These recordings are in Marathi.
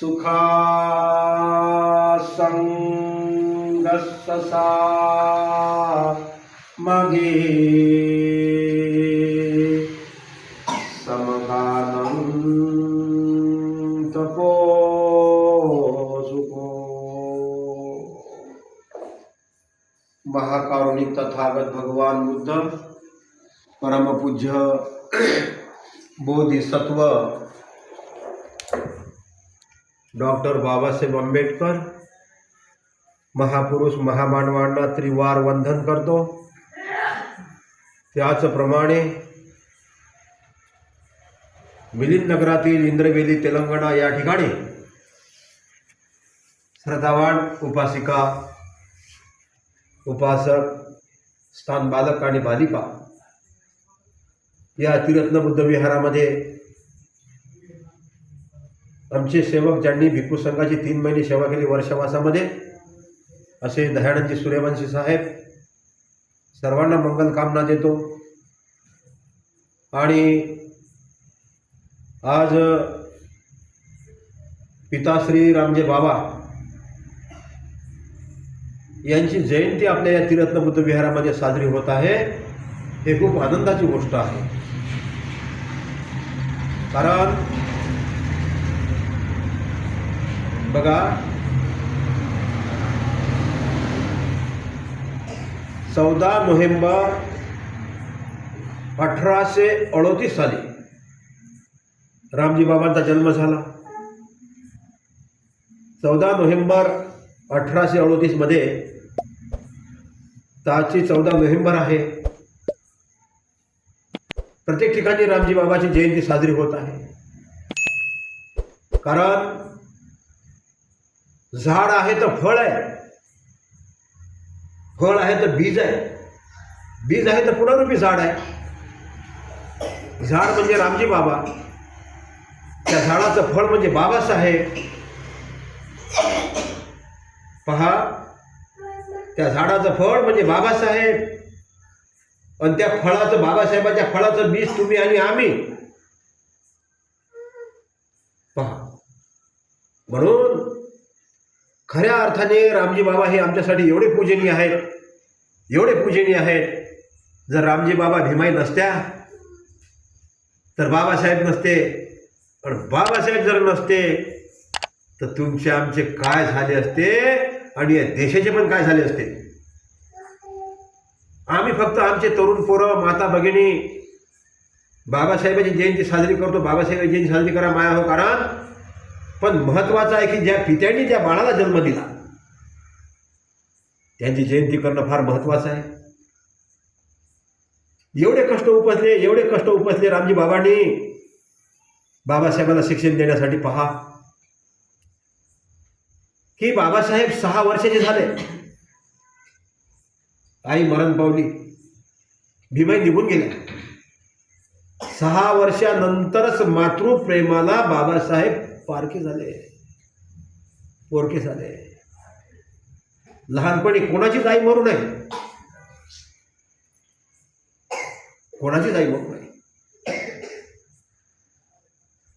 सुखा मगे समगानं तपो सुखो। महाकारुणिक तथागत भगवान बुद्ध परमपूज्य बोधिसत्व डॉक्टर बाबासाहेब आंबेडकर महापुरुष महामानवांना त्रिवार वंदन करतो. त्याचप्रमाणे मिलिंद नगरातील इंद्रवेली तेलंगणा या ठिकाणी श्रद्धावान उपासिका उपासक स्थान बालक आणि बालिका या अतिरत्न बुद्ध विहारामध्ये आमचे सेवक ज्यांनी भिक्खू संघाची तीन महिने सेवा केली वर्षवासामध्ये असे दयानंदजी सूर्यवंशी साहेब सर्वांना मंगल कामना देतो. आणि आज पिताश्री रामजे बाबा यांची जयंती आपल्या या तिरत्न बुद्ध विहारामध्ये साजरी होत आहे. हे खूप आनंदाची गोष्ट आहे. कारण बघा. चौदा नोव्हेंबर अठराशे अडोतीस साली रामजी बाबांचा जन्म झाला. चौदा नोव्हेंबर अठराशे अडोतीसमध्ये ताची चौदा नोव्हेंबर आहे. प्रत्येक ठिकाणी रामजी बाबाची जयंती साजरी होत आहे. कारण झाड आहे तर फळ आहे. फळ आहे तर बीज आहे. बीज आहे तर पुनरुपी झाड आहे. झाड म्हणजे रामजी बाबा. त्या झाडाचं फळ म्हणजे बाबासाहेब. पहा त्या झाडाचं फळ म्हणजे बाबासाहेब. आणि त्या फळाचं बाबासाहेबाच्या फळाचं बीज तुम्ही आणि आम्ही. पहा. म्हणून खऱ्या अर्थाने रामजी बाबा हे आमच्यासाठी एवढे पूजनीय आहेत एवढे पूजनीय आहेत. जर रामजी बाबा भीमाई नसत्या तर बाबासाहेब नसते. पण बाबासाहेब जर नसते तर तुमचे आमचे काय झाले असते आणि या देशाचे पण काय झाले असते? आम्ही फक्त आमचे तरुण पोरं माता भगिनी बाबासाहेबाची जयंती साजरी करतो. बाबासाहेबाची जयंती साजरी करा माया हो कारण पण महत्वाचं आहे की ज्या पित्यांनी ज्या बाळाला जन्म दिला त्यांची जयंती करणं फार महत्वाचं आहे. एवढे कष्ट उपसले एवढे कष्ट उपसले रामजी बाबांनी. बाबासाहेबांना शिक्षण देण्यासाठी पहा. की बाबासाहेब सहा वर्षाचे झाले. आई मरण पावली. भीमाई निघून गेल्या. सहा वर्षानंतरच मातृप्रेमाला बाबासाहेब पारखे झाले. पोरके झाले. लहानपणी कोणाचीच आई मरू नये? कोणाचीच आई मरू नये?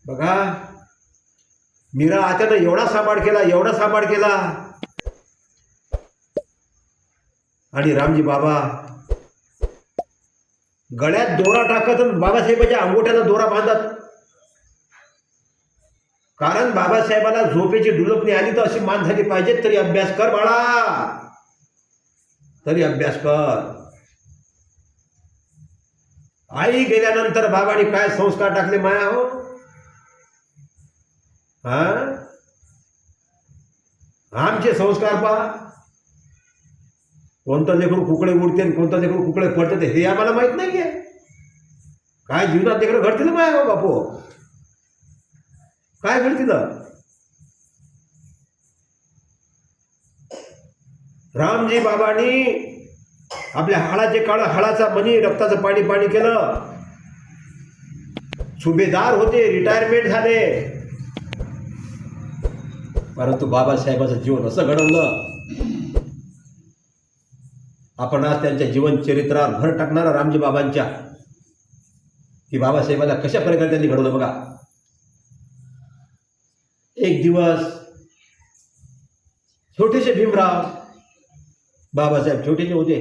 बघा मीरा आत्यानं एवढा सांभाळ केला एवढा सांभाळ केला. आणि रामजी बाबा गळ्यात दोरा टाकत आणि बाबासाहेबाच्या अंगोठ्याला दोरा बांधत. कारण बाबासाहेबाला झोपेची डुलपणी आली तर अशी मान झाली पाहिजे. तरी अभ्यास कर बाळा. तरी अभ्यास कर. आई गेल्यानंतर बाबाने काय संस्कार टाकले माया हो? हा? आमचे संस्कार पहा. कोणतं लेकरू कुकडे उडते आणि कोणतं लेकरू कुकडे पडते हे आम्हाला माहीत नाहीये. काय जीवनात लेकरं घडतील माया हो बापू? काय घडतील रामजी बाबांनी आपल्या हाडाचे काळ हाडाचा मनी रक्ताचं पाणी पाणी केलं. सुभेदार होते रिटायरमेंट झाले. परंतु बाबासाहेबांचं जीवन असं घडवलं. आपण आज त्यांच्या जीवन चरित्रावर भर टाकणारा रामजी बाबांच्या. की बाबासाहेबाला कशा प्रकारे त्यांनी घडवलं बघा. एक दिवस छोटेसे भीमराव बाबासाहेब छोटेसे होते.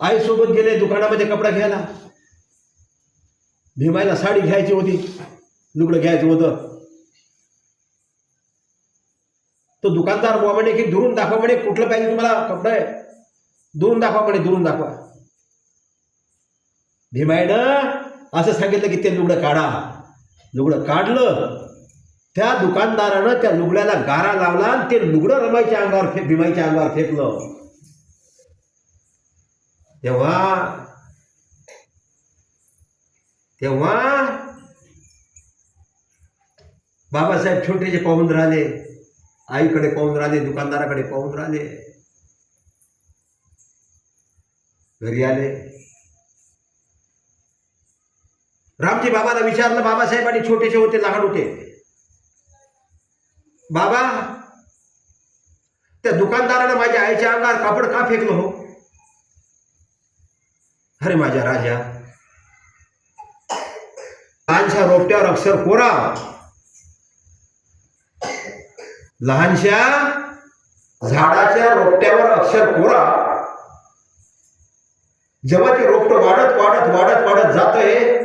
आईसोबत गेले दुकानामध्ये कपडा घ्यायला. भीमायला साडी घ्यायची होती. लुगडं घ्यायचं होतं. तो दुकानदार बुवा म्हणे की दुरून दाखवा म्हणे कुठलं पाहिजे तुम्हाला कपडे दुरून दाखवा म्हणे दुरून दाखवा. भीमायनं असं सांगितलं की ते लुगडं काढा. लुगडं काढलं त्या दुकानदारानं त्या लुगड्याला गारा लावला आणि ते लुगडं रमायच्या अंगावर फे भीमाईच्या अंगावर फेकलं. तेव्हा तेव्हा बाबासाहेब छोटेचे पाहून राहिले आईकडे पाहून राहिले दुकानदाराकडे पाहून राहिले. घरी आले. रामजी बाबाला विचारलं बाबासाहेब आणि छोटेसे होते लहान होते. बाबा त्या दुकानदारानं माझ्या आईच्या अंगावर कापड का फेकलं हो? अरे माझ्या राजा लहानशा रोपट्यावर अक्षर कोरा. लहानशा झाडाच्या रोपट्यावर अक्षर कोरा. जेव्हा ते रोपट वाढत वाढत वाढत वाढत जात आहे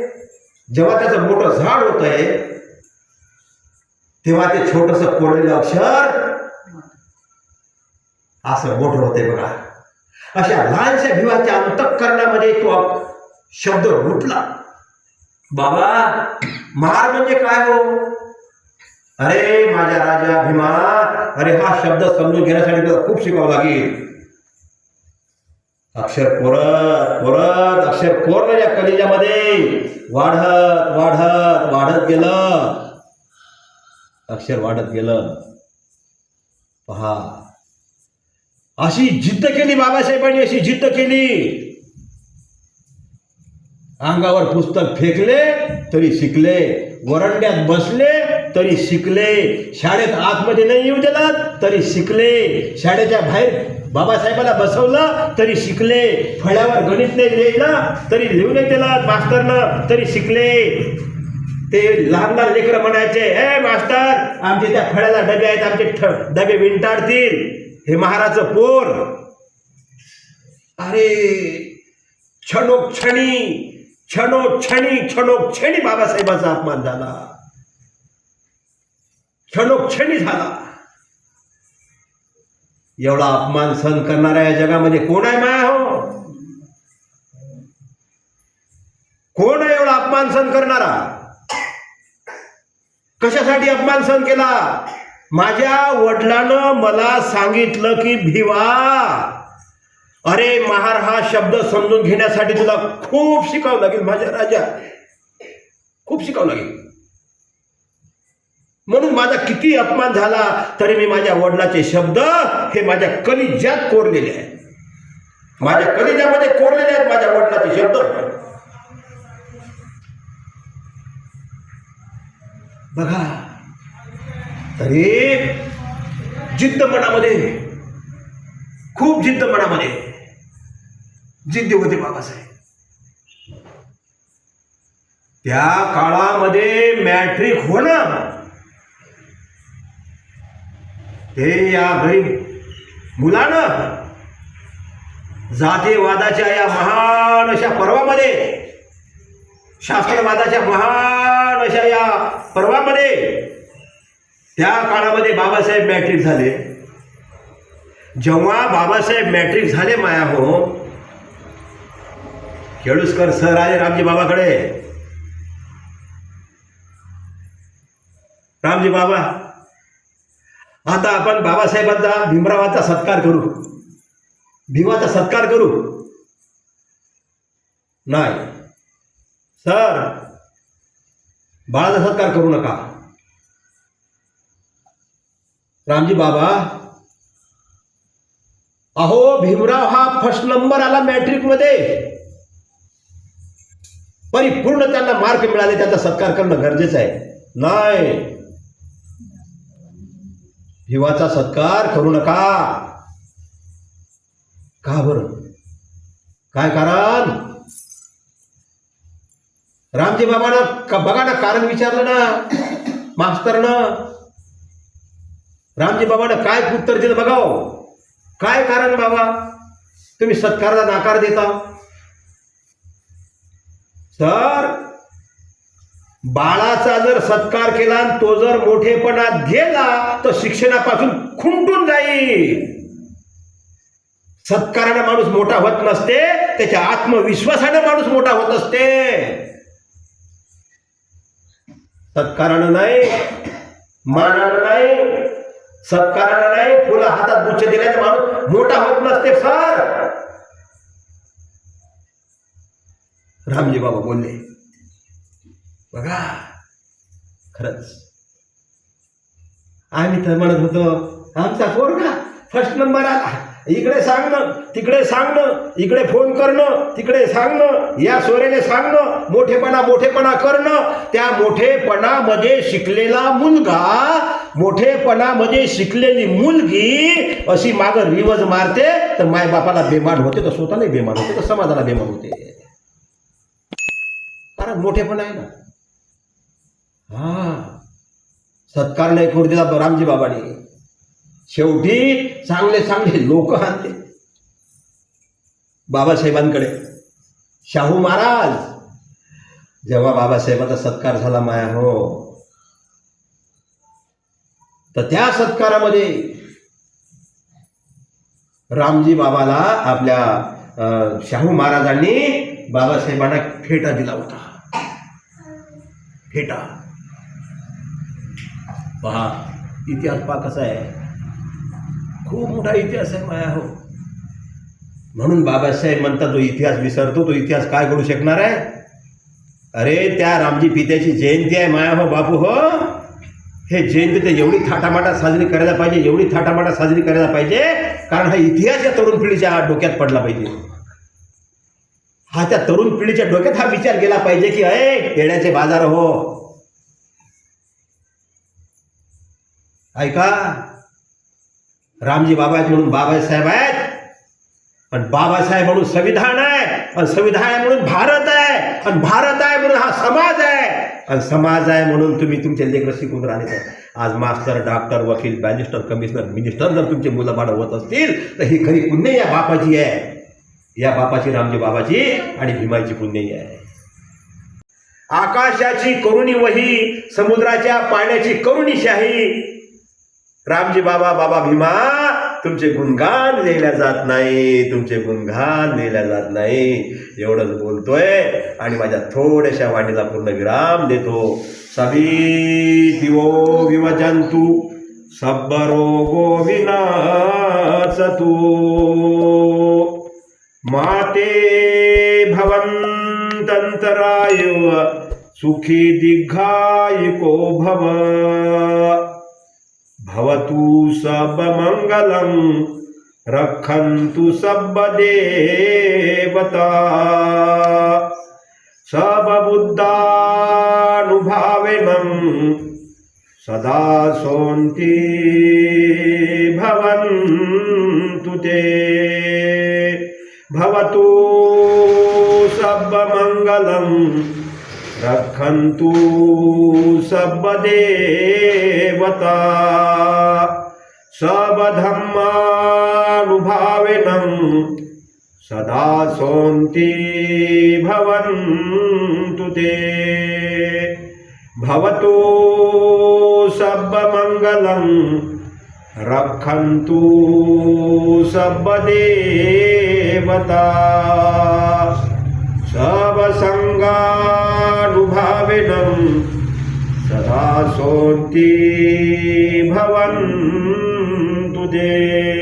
जेव्हा त्याचं मोठं झाड होत आहे तेव्हा ते छोटस कोरलेलं अक्षर असं मोठं होते बघा. अशा लहानशा भीमाच्या अंतकरणामध्ये तो शब्द रुतला बाबा महार म्हणजे काय हो? अरे माझ्या राजा भीमा अरे हा शब्द समजून घेण्यासाठी तुला खूप शिकावं लागेल. अक्षर कोरत कोरत अक्षर कोरलं या कलिजामध्ये. वाढत वाढत वाढत गेलं. अक्षर वाढत गेलं. पहा. अशी जिद्द केली बाबासाहेबांनी अशी जिद्द केली. अंगावर पुस्तक फेकले तरी शिकले. वरंड्यात बसले तरी शिकले. शाळेत आतमध्ये नाही येऊ दिलात तरी शिकले. शाळेच्या बाहेर बाबासाहेबाला बसवलं तरी शिकले. फळ्यावर गणित नाही लिहिलं तरी लिहू नाही दिला मास्तरनं तरी शिकले. ते लहान लहान लेकरं म्हणायचे हे मास्तर आमचे त्या फळ्याला डबे आहेत आमचे ठ- डबे विंटाळतील. हे महाराजचं पोर. अरे क्षणोक्षणी क्षणोक्षणी क्षणोक्षणी बाबासाहेबाचा अपमान झाला. क्षणोक्षणी झाला. एवढा अपमान सहन करणाऱ्या या जगामध्ये कोण आहे माया हो? कोण आहे एवढा अपमान सहन करणारा? कशासाठी अपमान सहन केला? माझ्या वडिलानं मला सांगितलं की भिवा अरे महार हा शब्द समजून घेण्यासाठी तुला खूप शिकावं लागेल माझ्या राजा. खूप शिकावं लागेल. म्हणून माझा किती अपमान झाला तरी मी माझ्या वडिलाचे शब्द हे माझ्या कलिजात कोरलेले आहेत. माझ्या कलिजामध्ये कोरलेले आहेत माझ्या वडिलाचे शब्द. बघा तरी जिद्द मनामध्ये खूप जिद्द मनामध्ये जिद्द होते बाबासाहेब. त्या काळामध्ये मॅट्रिक होणं हे या गरीब मुलानं जातीवादाच्या या महान अशा पर्वामध्ये शास्त्रवादाच्या महान अशा या पर्वामध्ये त्या काळामध्ये बाबासाहेब मॅट्रिक झाले. जेव्हा बाबासाहेब मॅट्रिक झाले माया हो केळुसकर सर आले रामजी बाबाकडे. रामजी बाबा आता आपण बाबासाहेबांचा भीमरावाचा सत्कार करू. भीमाचा सत्कार करू? नाही. सर बाळाचा सत्कार करू नका. रामजी बाबा अहो भीमराव हा फर्स्ट नंबर आला मॅट्रिकमध्ये परिपूर्ण त्यांना मार्क मिळाले त्याचा सत्कार करणं गरजेचं आहे. नाही. जीवाचा सत्कार करू नका. का बरं? काय कारण? रामजी बाबानं का बघा ना कारण विचारलं ना मास्तरनं. रामजी बाबानं काय उत्तर दिलं बघाव? काय कारण बाबा? तुम्ही सत्काराला नाकार देता? सर बाळाचा जर सत्कार केला आणि तो जर मोठेपणात गेला तर शिक्षणापासून खुंटून जाईल. सत्कारानं माणूस मोठा होत नसते त्याच्या आत्मविश्वासानं माणूस मोठा होत असते. सत्कारानं नाही मानानं नाही सत्कारानं नाही फुलं हातात गुच्छ दिल्याने माणूस मोठा होत नसते सर रामजी बाबा बोलले बघा. खरंच. आम्ही तर म्हणत होतो आमचा पोरगा फर्स्ट नंबर आला. इकडे सांगणं तिकडे सांगणं इकडे फोन करणं तिकडे सांगणं या सोरेने सांगणं मोठेपणा मोठेपणा करणं. त्या मोठेपणामध्ये शिकलेला मुलगा मोठेपणामध्ये शिकलेली मुलगी अशी मागं रिवज मारते तर मायबापाला बेमान होते तर स्वतःलाही बेमान होते तर समाजाला बेमान होते. कारण मोठेपणा आहे ना. हा. सत्कार नाही करू दिला रामजी बाबाने. शेवटी चांगले चांगले लोक आणले. बाबासाहेबांकडे. शाहू महाराज जेव्हा बाबासाहेबाचा सत्कार झाला माया हो तर त्या सत्कारामध्ये रामजी बाबाला आपल्या शाहू महाराजांनी बाबासाहेबांना फेटा दिला होता. फेटा. पहा इतिहास पहा कसा आहे. खूप मोठा इतिहास आहे माया हो. म्हणून बाबासाहेब म्हणतात जो इतिहास विसरतो तो इतिहास काय घडू शकणार आहे? अरे त्या रामजी पित्याची जयंती आहे माया हो बापू हो. हे जयंती ते एवढी थाटामाटात साजरी करायला पाहिजे एवढी थाटामाटात साजरी करायला पाहिजे कारण हा इतिहास या तरुण पिढीच्या डोक्यात पडला पाहिजे. हा त्या तरुण पिढीच्या डोक्यात हा विचार केला पाहिजे की अय खेड्याचे बाजार हो. ऐका. रामजी बाबा आहेत म्हणून बाबासाहेब आहेत. पण बाबासाहेब म्हणून संविधान आहे आणि संविधान आहे म्हणून भारत आहे आणि भारत आहे म्हणून हा समाज आहे आणि समाज आहे म्हणून तुम्ही तुमचे लेकरं शिकून राहिले आज मास्टर डॉक्टर वकील बॅरिस्टर कमिशनर मिनिस्टर जर तुमचे मुलं बाळ होत असतील तर ही खरी पुण्य या बापाची आहे. या बापाची रामजी बाबाची आणि भीमाची पुण्यही आहे. आकाशाची करुणी वही समुद्राच्या पाण्याची करुणी शाही रामजी बाबा बाबा भीमा तुमचे गुणगान लिहिल्या जात नाही तुमचे गुणगान लिहिल्या जात नाही. एवढंच बोलतोय आणि माझ्या थोड्याशा वाणीला पूर्ण विराम देतो. सभी दिवो विमजंतु सब्बरोगो विनाशतु. माते भवन्तन्तराय सुखी दीर्घायुको भव. भवतु सबमङ्गलं रक्षन्तु सबदेवता सबबुद्धानुभावेनं सदा सोन्ति भवन्तु ते। भवतु सबमङ्गलम् रक्षन्तु सबदेवता सबधर्मानुभावेनं सदा सोन्ति भवन्तु ते। भवतु सबमङ्गलं रक्षन्तु सबदेवता सबसङ्गानुभाविनं सदा सोन्ति भवन्तु ते।